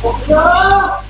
我不要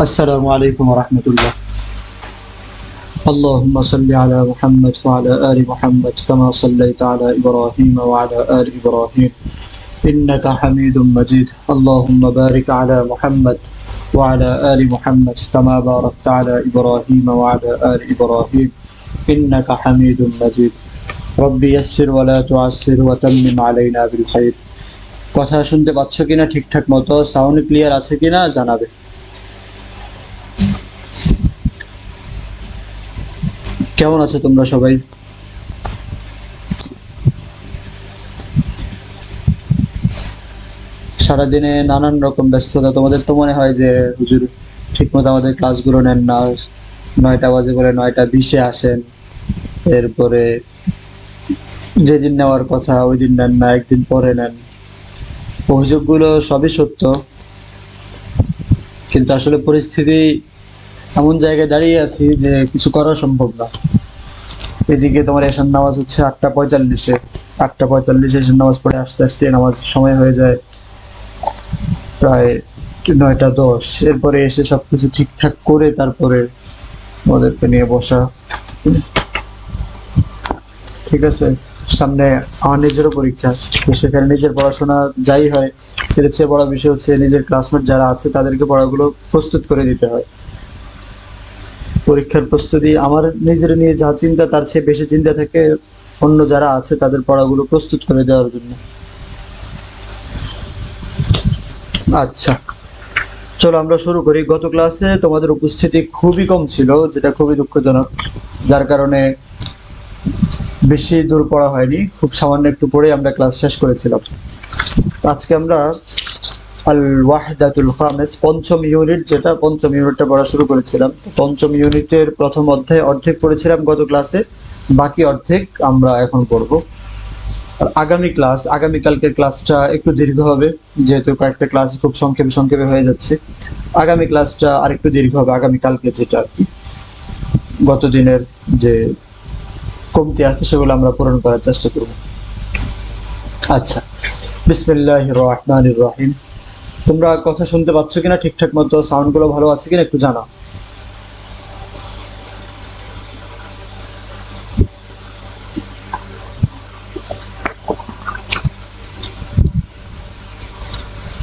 السلام عليكم ورحمة الله اللهم صل على محمد وعلى آل محمد كما صليت على إبراهيم وعلى آل إبراهيم إنك حميد مجيد اللهم بارك على محمد وعلى آل محمد كما باركت على إبراهيم وعلى آل إبراهيم إنك حميد مجيد ربي يسر ولا تعسر وتمم علينا بالخير কথা শুনতে পাচ্ছ কিনা ঠিকঠাক মতো সাউন্ড ক্লিয়ার আছে কিনা জানাবে কেমন আছো তোমরা সবাই? সারাদিনে নানান রকম ব্যস্ততা। তোমাদের তো মনে হয় যে হুজুর ঠিকমতো আমাদের ক্লাসগুলো নেন না। নয়টা বাজে করে নয়টা বিশে আসেন। এরপরে যেদিন নেওয়ার কথা ওই দিন নেন না, একদিন পরে নেন। অভিযোগগুলো সবই সত্য। কিন্তু আসলে পরিস্থিতি এমন জায়গায় দাঁড়িয়ে আছি যে কিছু করা সম্ভব না। এদিকে তোমার এশার নামাজ হচ্ছে আটটা পঁয়তাল্লিশে। আটটা পঁয়তাল্লিশে এশার নামাজ পড়ে আস্তে আস্তে নামাজ সময় হয়ে যায় প্রায় নয়টা দশ। এরপরে এসে সবকিছু ঠিকঠাক করে তারপরে ওদেরকে নিয়ে বসা। ঠিক আছে? সামনে আমার নিজেরও পরীক্ষা। তো সেখানে নিজের পড়াশোনা যাই হয় সেটা চেয়ে বড় বিষয় হচ্ছে নিজের ক্লাসমেট যারা আছে তাদেরকে পড়াগুলো প্রস্তুত করে দিতে হয়। পরীক্ষার প্রস্তুতি, আমার নিজের নিয়ে যা চিন্তা, তার চেয়ে বেশি চিন্তা থাকে অন্য যারা আছে, তাদের পড়াগুলো প্রস্তুত করে দেওয়ার জন্য। আচ্ছা। চলো আমরা শুরু করি। গত ক্লাসে তোমাদের উপস্থিতি খুবই কম ছিল, যেটা খুবই দুঃখজনক। যার কারণে বেশি দূর পড়া হয়নি। খুব সামান্য একটু পড়ে আমরা ক্লাস শেষ করেছিলাম। আজকে আমরা আল ওয়াহদাতুল খামেস, পঞ্চম ইউনিট যেটা, পঞ্চম ইউনিটটা পড়া শুরু করেছিলাম। পঞ্চম ইউনিটের প্রথম অধ্যায় অর্ধেক পড়েছিলাম গত ক্লাসে বাকি অর্ধেক আমরা এখন পড়ব আগামী ক্লাস আগামীকালকের ক্লাসটা একটু দীর্ঘ হবে, যেহেতু কয়েকটা ক্লাস খুব সংক্ষেপে সংক্ষেপে হয়ে যাচ্ছে। আগামী ক্লাসটা আরেকটু দীর্ঘ হবে আগামীকালকে যেটা আর কি গত দিনের যে কমতি আছে, সেগুলো আমরা পূরণ করার চেষ্টা করব। আচ্ছা বিসমিল্লাহ রহমান রহিম। তোমরা কথা শুনতে পাচ্ছ কিনা, ঠিকঠাক মতো সাউন্ডগুলো ভালো আছে কিনা একটু জানাও।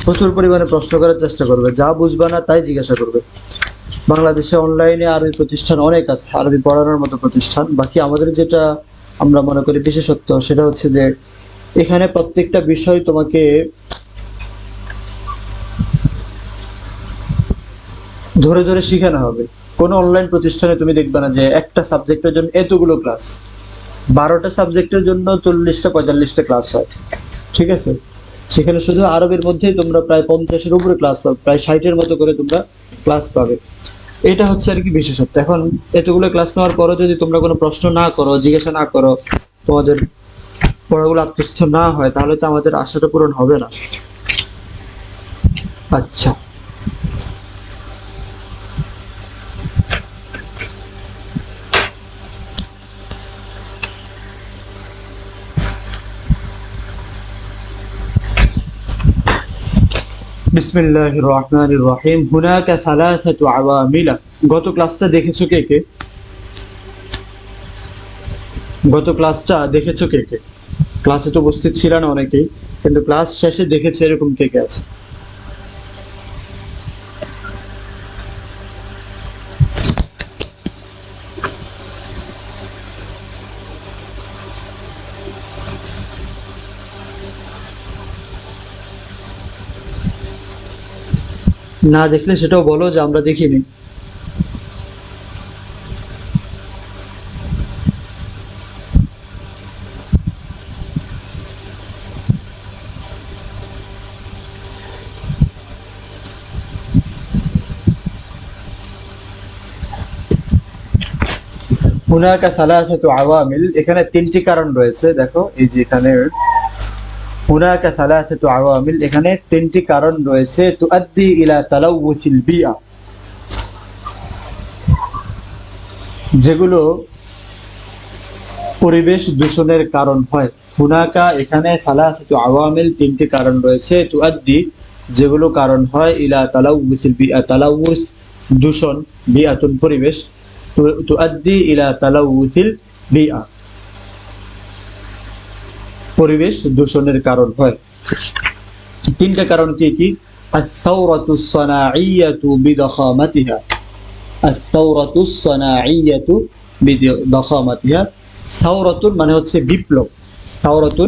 প্রচুর পরিমাণে প্রশ্ন করার চেষ্টা করবে, যা বুঝবে না তাই জিজ্ঞাসা করবে। বাংলাদেশে অনলাইনে আরবি প্রতিষ্ঠান অনেক আছে, আরবি পড়ানোর মতো প্রতিষ্ঠান। বাকি আমাদের যেটা আমরা মনে করি বিশেষত্ব, সেটা হচ্ছে যে এখানে প্রত্যেকটা বিষয় তোমাকে ধরে ধরে শেখানো হবে। কোনো অনলাইন প্রতিষ্ঠানে তুমি দেখবে না যে একটা সাবজেক্টের জন্য এতগুলো ক্লাস বারোটা সাবজেক্টের জন্য চল্লিশটা, পঁয়তাল্লিশটা ক্লাস হয়। ঠিক আছে? সেখানে শুধু আরবের মধ্যেই তোমরা প্রায় পঞ্চাশের উপরে ক্লাস পাবে, প্রায় ষাটের মতো করে তোমরা ক্লাস পাবে। এটা হচ্ছে আর কি বিশেষত্ব। এখন এতগুলো ক্লাস নেওয়ার পরও যদি তোমরা কোনো প্রশ্ন না করো, জিজ্ঞাসা না করো, তোমাদের পড়াগুলো আত্মস্থ না হয়, তাহলে তো আমাদের আশাটা পূরণ হবে না। আচ্ছা। বিসমিল্লাহির রহমানির রহিম। হুনাকা সালাসাতু আওয়ামিলা। গত ক্লাসটা দেখেছ কে কে? গত ক্লাসটা দেখেছ কে কে? ক্লাসে তো উপস্থিত ছিল না অনেকেই, কিন্তু ক্লাস শেষে দেখেছে এরকম কে কে আছে? না দেখলে সেটাও বলো যে আমরা দেখিনি। হুনাকা সালাসাতু আওয়ামিল এখানে তিনটি কারণ রয়েছে। দেখো, এই যে এখানে হুনাকা সালাসাতু আওয়ামিল এখানে তিনটি কারণ রয়েছে তুআদ্দি ইলা তালাউসিল বিয়া যেগুলো পরিবেশ দূষণের কারণ হয়। হুনাকা এখানে সালা সালাসাতু আওয়ামিল তিনটি কারণ রয়েছে তুআদ্দি যেগুলো কারণ হয় ইলা তালাউসিল বিয়া তালাউস দূষণ, বিয়াতুন পরিবেশ তু- তুআদ্দি ইলা তালাউসিল বিয়া পরিবেশ দূষণের কারণ হয় তিনটা কারণ কি কি الثورة الصناعية بضخامتها الثورة الصناعية بضخامتها ثورة মানে হচ্ছে বিপ্লব ثورة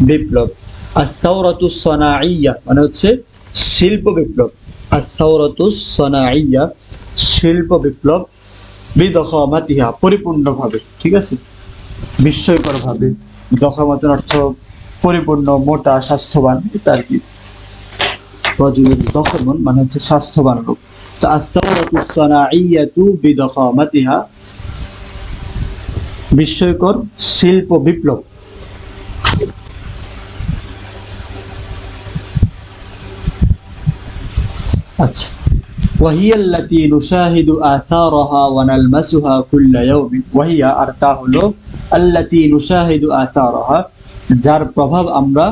বিপ্লব الثورة الصناعية মানে হচ্ছে শিল্প বিপ্লব الثورة الصناعية শিল্প বিপ্লব বিদখমাতিহা পরিপূর্ণভাবে ঠিক আছে বিস্ময়করভাবে দখমাতের অর্থ পরিপূর্ণ মোটা স্বাস্থ্যবান এটা আর কি রজুলের দখমন মানে হচ্ছে স্বাস্থ্যবান লোক তো আস্তাওরাতু সানাইয়াতু বিদখমাতিহা বিস্ময়কর শিল্প বিপ্লব আচ্ছা وهي التي نشاهد آثارها ونلمسها كل يوم وهي আর তা আল্লাতি নুসাহিদু আসারহা, যার প্রভাব আমরা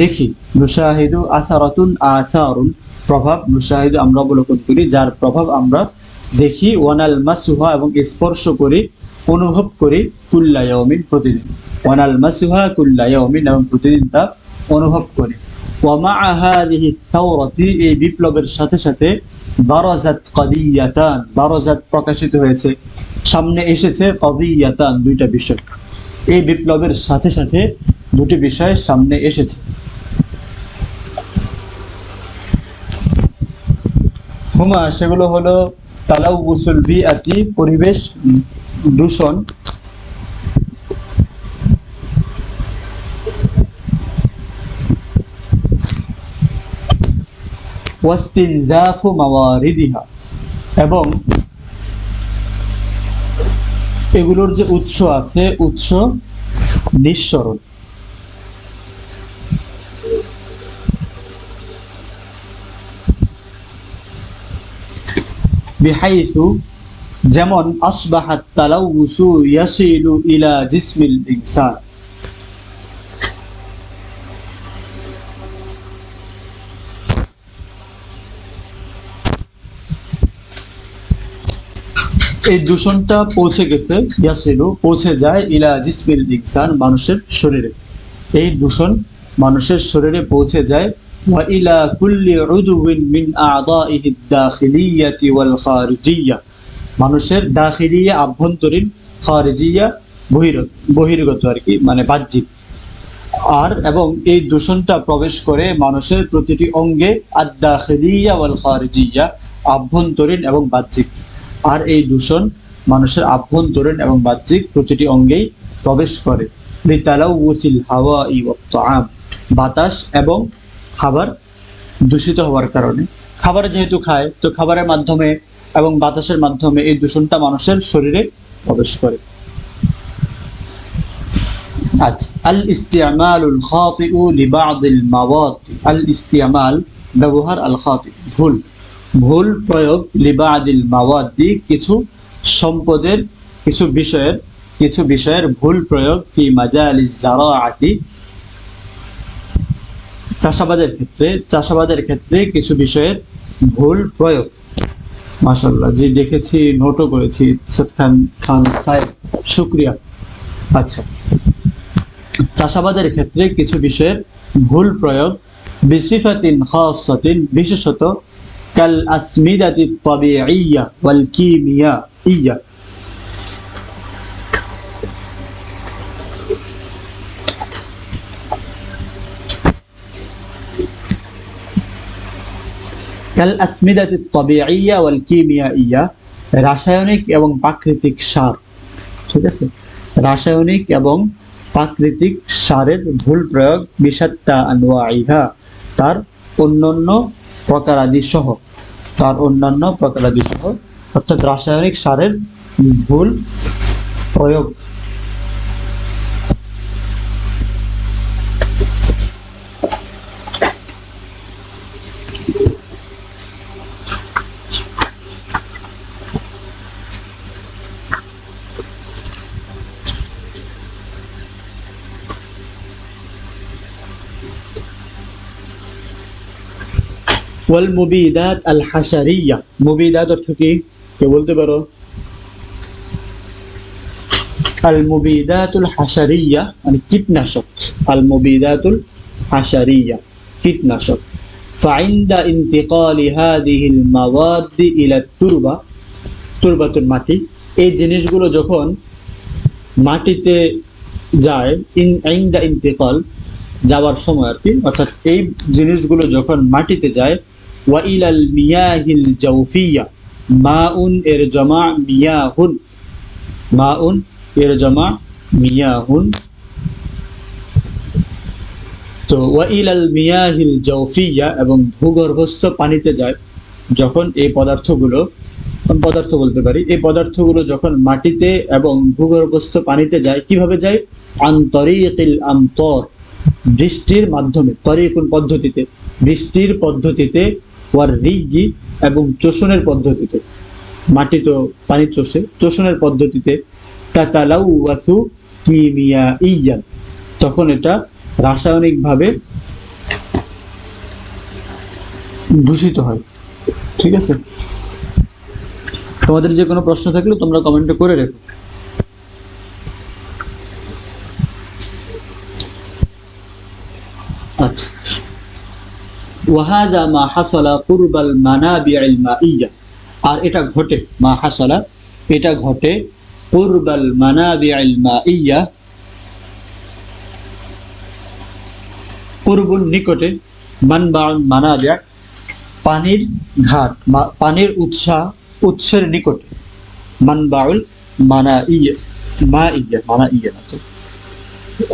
দেখি। নুসাহিদু আসারতুন আসারুন, প্রভাব নুসাহিদু আমরা অবলোকন করি, যার প্রভাব আমরা দেখি। ওয়ানাল মাসুহা এবং স্পর্শ করি, অনুভব করি কুল্লায়মিন প্রতিদিন। ওয়ানাল মাসুহা কুল্লায়মিন এবং প্রতিদিন তা অনুভব করি। এই বিপ্লবের সাথে সাথে প্রকাশিত হয়েছে। সামনে এসেছে দুইটা বিষয়। এই বিপ্লবের সাথে সাথে দুটি বিষয় সামনে এসেছে। হুমা, সেগুলো হলো তালাউ গুসুল বিআতি, পরিবেশ দূষণ। ওয়াস্তিনজাফু মাওয়ারিদিহা। এবং এগুলোর যে উৎস আছে, উৎস নিঃসরণ। বিহাইসু যেমন আসবাহাত তালাউসু ইয়াসিলু ইলা জিসমিল ইনসান। এই দূষণটা পৌঁছে গেছে ইয়াসিলু পৌঁছে যায় ইলা জিসমিল ইকসান মানুষের শরীরে। এই দূষণ মানুষের শরীরে পৌঁছে যায়, ওয়া ইলা কুল্লি মিন আদাইহি ওয়াল মানুষের দাখিলিয়া আভ্যন্তরীণ খারিজিয়া বহিরত বহির্গত আর কি মানে বাহ্যিক। আর এবং এই দূষণটা প্রবেশ করে মানুষের প্রতিটি অঙ্গে আদাখিলিয়া ওয়াল খারিজিয়া, আভ্যন্তরীণ এবং বাহ্যিক। আর এই দূষণ মানুষের আভ্যন্তরীণ এবং বাহ্যিক প্রতিটি অঙ্গেই প্রবেশ করে। বাতাস এবং খাবার দূষিত হওয়ার কারণে। খাবার যেহেতু খায়, তো খাবারের মাধ্যমে এবং বাতাসের মাধ্যমে এই দূষণটা মানুষের শরীরে প্রবেশ করে। আচ্ছা আল মাওয়াদ আল ইস্তিয়ামাল, ব্যবহার আল খাতি ভুল। ভুল প্রয়োগ লিবাদিল মাওয়াদি কিছু সম্পদের, কিছু বিষয়ের কিছু বিষয়ের ভুল প্রয়োগ ফি মাজা মাজালিস জারাআতি চাষাবাদের ক্ষেত্রে চাষাবাদের ক্ষেত্রে কিছু বিষয়ের ভুল প্রয়োগ। মাশাল্লাহ জি দেখেছি, নোটও করেছি খান খান সাহেব, শুক্রিয়া। আচ্ছা চাষাবাদের ক্ষেত্রে কিছু বিষয়ের ভুল প্রয়োগ, বিসিফাতিন খাসাতিন বিশেষত কাল আসমিদাতি কিমিয়া ইয়া। কিমিয়াইয়া রাসায়নিক এবং প্রাকৃতিক সার। ঠিক আছে? রাসায়নিক এবং প্রাকৃতিক সারের ভুল প্রয়োগ বিষাত্তা তার অন্যান্য প্রকারাদি সহ তার অন্যান্য প্রকারাদি সহ অর্থাৎ রাসায়নিক সারের ভুল প্রয়োগ ওয়াল মুবিদাত আল হাশারিয়া মুবিদাত অর্থ কি কে বলতে পারো আল মুবিদাতুল হাশারিয়া মানে কীটনাশক আল মুবিদাতুল হাশারিয়া কীটনাশক فعند انتقال هذه المواد الى التربه তুরবাতুল মাটি এই জিনিসগুলো যখন মাটিতে যায় ইন আইন্দা ইন্তেকাল যাওয়ার সময় আর কি অর্থাৎ এই জিনিসগুলো যখন মাটিতে যায় ওয়া ইলাল মিয়াহিল জাউফিয়া, মাউন এর জমা মিয়াহুন, মাউন এর জমা মিয়াহুন। তো ওয়া ইলাল মিয়াহিল এবং ভূগর্ভস্থ পানিতে যায়, যখন এই পদার্থগুলো, পদার্থ বলতে পারি, এই পদার্থগুলো যখন মাটিতে এবং ভূগর্ভস্থ পানিতে যায়, কীভাবে যায়? আন্তরিকিল আমতর, বৃষ্টির মাধ্যমে তরিকুন পদ্ধতিতে, বৃষ্টির পদ্ধতিতে ওয়ার রিগি এবং চোষণের পদ্ধতিতে। মাটি তো পানি চষে। চোষণের পদ্ধতিতে তাতালাউ ওয়াসু কিমিয়া ইয়ান তখন এটা রাসায়নিকভাবে দূষিত হয়। ঠিক আছে? তোমাদের যে কোনো প্রশ্ন থাকলে তোমরা কমেন্টে করে রেখো। আচ্ছা। ওয়াহাদা মা হাসালা কুরবাল মানাবিআল মাইয়া। আর এটা ঘটে, মা হাসালা, এটা ঘটে মানাবিআল মাইয়া। নিকটে পানির ঘাট পানির উৎসাহ উৎসের নিকটে, মানবাউল মানা ইয়ে মা ইয়া মানা ইয়া না তো।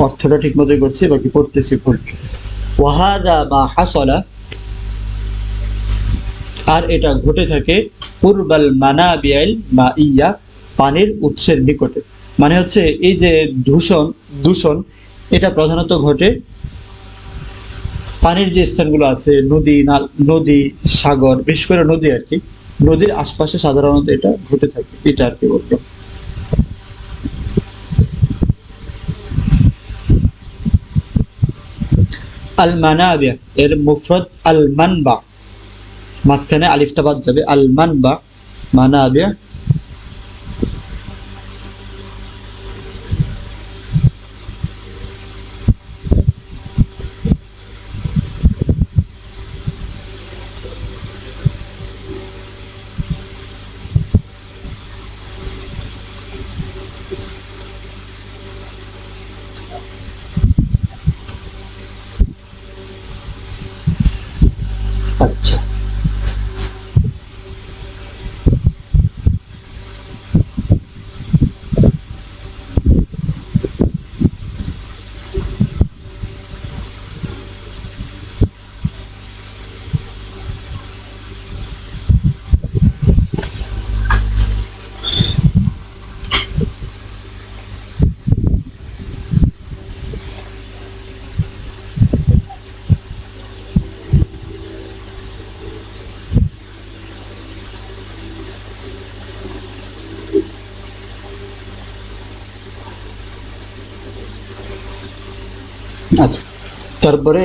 অর্থটা ঠিক মতোই করছি বাকি পড়তেছি ভুল। ওয়াহাদা মা হাসলা আর এটা ঘটে থাকে পূর্বাল মানাবিয়াল মা ইয়া পানির উৎসের নিকটে। মানে হচ্ছে এই যে দূষণ দূষণ, এটা প্রধানত ঘটে পানির যে স্থানগুলো আছে, নদী, নাল, নদী, সাগর, বিশেষ করে নদী আর কি। নদীর আশপাশে সাধারণত এটা ঘটে থাকে, এটা আর কি বলতো আল মানাবিয়া এর মুফরদ আল মানবা মাঝখানে আলিফটা বাদ যাবে আল মানা মানাবিয়া আচ্ছা তারপরে,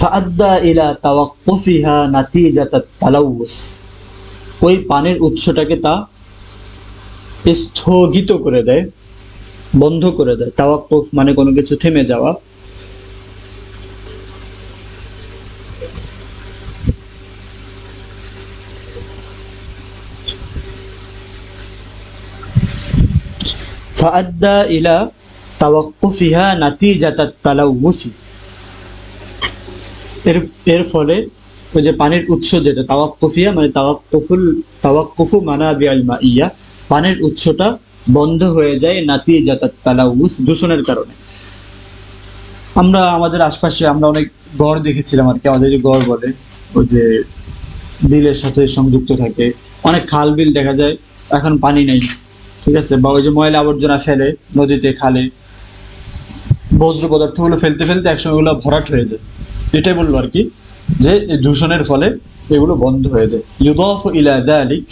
ফাআদ্দা ইলা তাওয়াক্কুফিহা নাতিজাতাত তালাউস। ওই পানির উৎসটাকে তা স্থগিত করে দেয়, বন্ধ করে দেয়। তাওয়াক্কুফ মানে কোনো কিছু থেমে যাওয়া। ফাআদ্দা ইলা এর এর ফলে ওই যে পানির উৎস যেটা, তাওয়াক্কুফিয়া মানে তাওয়াক্কুফুল, তাওয়াক্কুফু মাইয়া, পানির উৎসটা বন্ধ হয়ে যায় নাতিজাতাত তালাউস দূষণের কারণে। আমরা আমাদের আশপাশে, আমরা অনেক গড় দেখেছিলাম আর কি, আমাদের যে গড় বলে, ওই যে বিলের সাথে সংযুক্ত থাকে, অনেক খাল বিল দেখা যায়, এখন পানি নেই, ঠিক আছে? বা ওই যে ময়লা আবর্জনা ফেলে, নদীতে খালে বজ্র পদার্থগুলো ফেলতে ফেলতে একসময় ওগুলো ভরাট হয়ে যায়। এটাই বলল আর কি, যে দূষণের ফলে এগুলো বন্ধ হয়ে যায়। ইউদফ ইলা দালিক,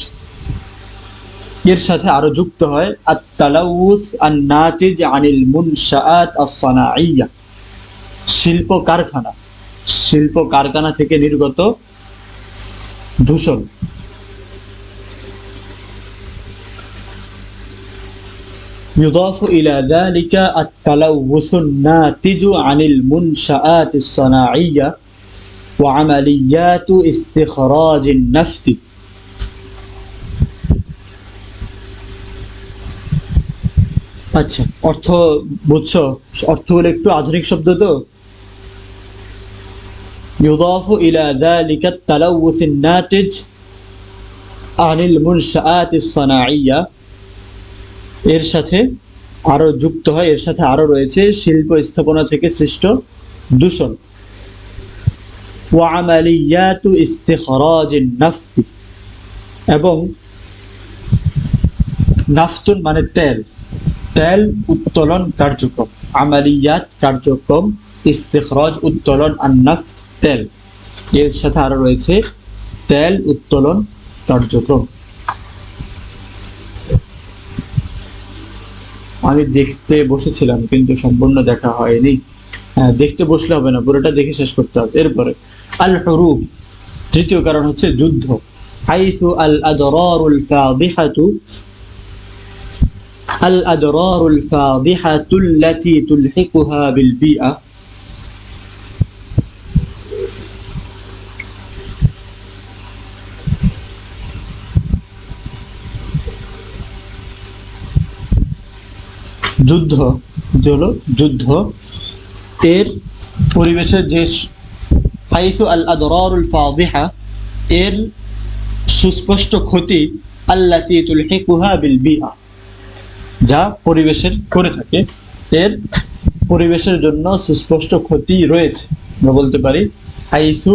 এর সাথে আরও যুক্ত হয়, আত-তালাউস আন-নাতিজ আনিল মুনশাআত আস-সানাইয়্যা শিল্প কারখানা শিল্প কারখানা থেকে নির্গত দূষণ। يضاف إلى ذلك التلوث الناتج عن المنشآت الصناعية وعمليات استخراج النفط আচ্ছা অর্থ বুঝছো অর্থগুলো একটু আধুনিক শব্দ তো يضاف إلى ذلك التلوث الناتج عن المنشآت الصناعية এর সাথে আরও যুক্ত হয়, এর সাথে আরও রয়েছে শিল্প স্থাপনা থেকে সৃষ্ট দূষণ। ওয়ামালিয়াতু ইস্তেখরাজ নাফতি এবং নাফতুন মানে তেল। তেল উত্তোলন কার্যক্রম। আমালিয়াত কার্যক্রম, ইস্তেখরজ উত্তোলন আর নাফত তেল। এর সাথে আরও রয়েছে তেল উত্তোলন কার্যক্রম। আমি দেখতে বসেছিলাম, কিন্তু সম্পূর্ণ দেখা হয়নি। হ্যাঁ, দেখতে বসলে হবে না, পুরোটা দেখে শেষ করতে হবে। এরপরে আল হরুব তৃতীয় কারণ হচ্ছে যুদ্ধ। হাইসু আল আদরারুল ফাদিহাতু আল আদরারুল ফাদিহাতুল্লাতি তুলহিকুহা বিল বিআ যুদ্ধ হলো যুদ্ধ। এর পরিবেশের যে হাইসু আল আদরারুল ফাদিহা, এর সুস্পষ্ট ক্ষতি আল্লাতি তুলহিকুহা বিল বিহা, যা পরিবেশের করে থাকে। এর পরিবেশের জন্য সুস্পষ্ট ক্ষতি রয়েছে। আমরা বলতে পারি, হাইসু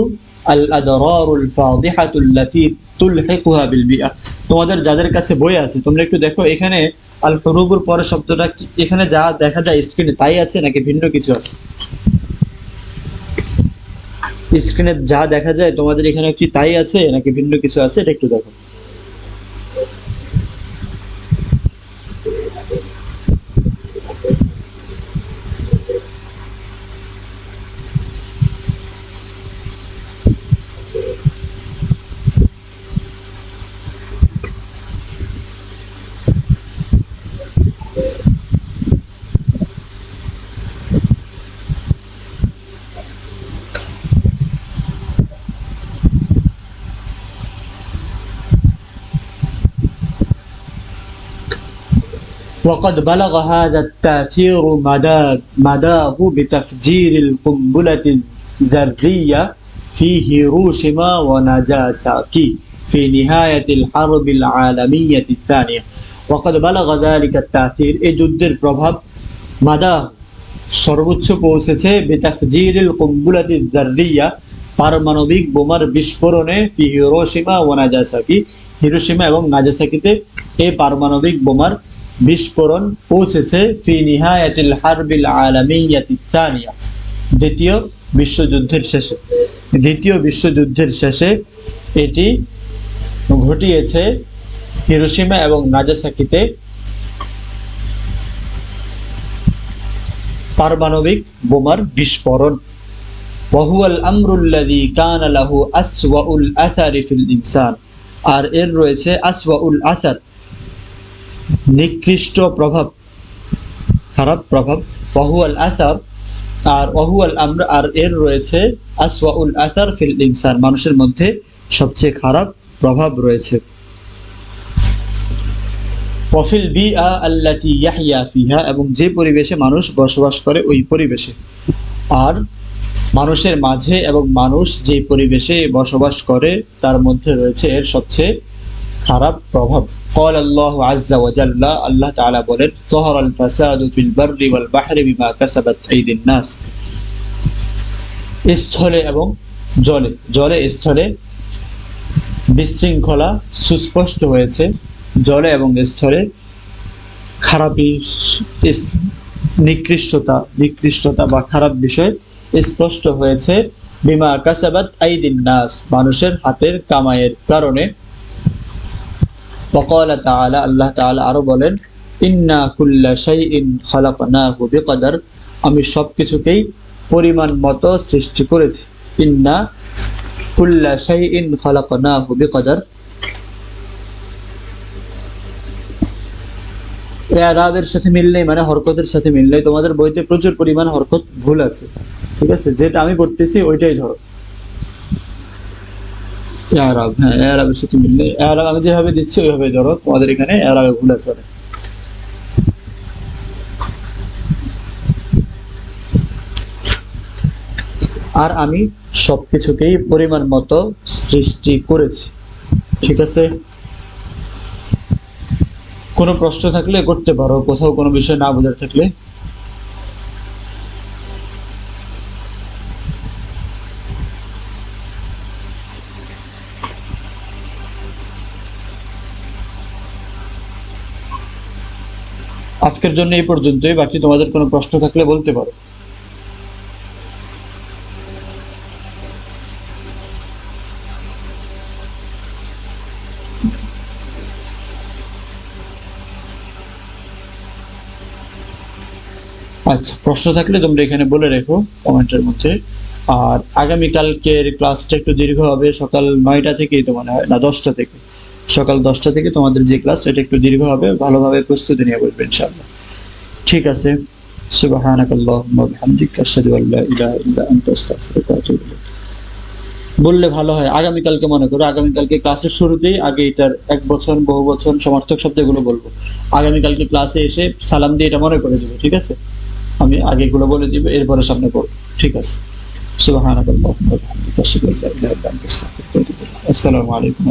আল আদরারুল ফাদিহাতুল্লাতি বিল বিয়া তোমাদের যাদের কাছে বই আছে, তোমরা একটু দেখো, এখানে আল হরুবুর পরের শব্দটা এখানে যা দেখা যায় স্ক্রিনে তাই আছে নাকি ভিন্ন কিছু আছে? স্ক্রিনে যা দেখা যায়, তোমাদের এখানে কি তাই আছে নাকি ভিন্ন কিছু আছে, এটা একটু দেখো। وقد بلغ هذا التأثير مدى مداه بتفجير القنبلة الذرية في هيروشيما وناجاساكي في نهاية الحرب العالمية الثانية وقد بلغ ذلك التأثير এই যুদ্ধের প্রভাব মাদা সর্বোচ্চ পৌঁছেছে বেতাফজিরিল কুম্বুলাতি জাররিয়া পারমাণবিক বোমার বিস্ফোরণে ফি হিরোশিমা ও নাজাসাকি হিরোশিমা এবং নাজাসাকিতে এই পারমাণবিক বোমার বিস্ফোরণ পৌঁছেছে হারবিল দ্বিতীয় বিশ্বযুদ্ধের শেষে। দ্বিতীয় বিশ্বযুদ্ধের শেষে এটি ঘটিয়েছে হিরোশিমা এবং নাজাসাকিতে পারমাণবিক বোমার বিস্ফোরণ। ওয়াহুয়াল আমরুল্লাযী কানা লাহু আসওয়াউল আথারি ফিল ইনসান। আর এর রয়েছে আসওয়াউল আথার নিকৃষ্ট প্রভাব, খারাপ প্রভাব ওয়াহুয়াল আসার আর ওয়াহুয়াল আমরা, আর এর রয়েছে আসওয়াউল আসার ফিল ইনসান মানুষের মধ্যে সবচেয়ে খারাপ প্রভাব রয়েছে। ওয়াফিল বিআ আল্লাতি ইয়াহইয়া ফিহা, এবং যে পরিবেশে মানুষ বসবাস করে ওই পরিবেশে। আর মানুষের মাঝে এবং মানুষ যে পরিবেশে বসবাস করে, তার মধ্যে রয়েছে এর সবচেয়ে খারাপ প্রভাব قال الله عز وجل আল্লাহ তাআলা বলেন ظهر الفساد في البر والبحر بما كسبت أيدي الناس স্থলে এবং জলে জলে স্থলে বিশৃঙ্খলা সুস্পষ্ট হয়েছে জলে এবং স্থলে খারাপি ইস- নিকৃষ্টতা নিকৃষ্টতা বা খারাপ বিষয় স্পষ্ট হয়েছে বিমা কাসাবাত আইদিন নাস মানুষের হাতের কামাইয়ের কারণে ওকলা তালা আল্লাহ বলেন, ইন্না কুল্লা আমি সব কিছুকেই পরিমাণ মতো সৃষ্টি করেছি। ইন্না কুল্লা শাই ইন খালাকানাহু বিকদার। সাথে মিল নেই মানে হরকতের সাথে মিল নেই। তোমাদের বইতে প্রচুর পরিমাণ হরকত ভুল আছে। ঠিক আছে? যেটা আমি পড়তেছি, ওইটাই ধরো। হ্যাঁ আমি যেভাবে দিচ্ছি, ওইভাবে ধরো, তোমাদের এখানে ভুল আছে। আর আমি সবকিছুকেই পরিমাণ মতো সৃষ্টি করেছি, ঠিক আছে? কোনো প্রশ্ন থাকলে করতে পারো, কোথাও কোনো বিষয় না বোঝার থাকলে। আজকের জন্য এই পর্যন্তই। বাকি তোমাদের কোনো প্রশ্ন থাকলে বলতে পারো। আচ্ছা প্রশ্ন থাকলে তোমরা এখানে বলে রেখো কমেন্টের মধ্যে। আর আগামীকালকের ক্লাসটা একটু দীর্ঘ হবে, সকাল নয়টা থেকেই তো মনে হয়, না, দশটা থেকে। সকাল দশটা থেকে তোমাদের যে ক্লাস এটা একটু দীর্ঘ হবে, ভালোভাবে প্রস্তুতি নিয়ে বসবে ইনশাআল্লাহ। ঠিক আছে? বললে ভালো হয়, আগামীকালকে মনে করো, আগামীকালকে ক্লাসের শুরুতেই আগে এটার এক বছর, বহু বছর সমার্থক শব্দ এগুলো বলব। আগামীকালকে ক্লাসে এসে সালাম দিয়ে এটা মনে করে দেবে, ঠিক আছে? আমি আগে এগুলো বলে দিব, এরপরে সামনে পড়ব, ঠিক আছে? ইলাইক। আসসালামু আলাইকুম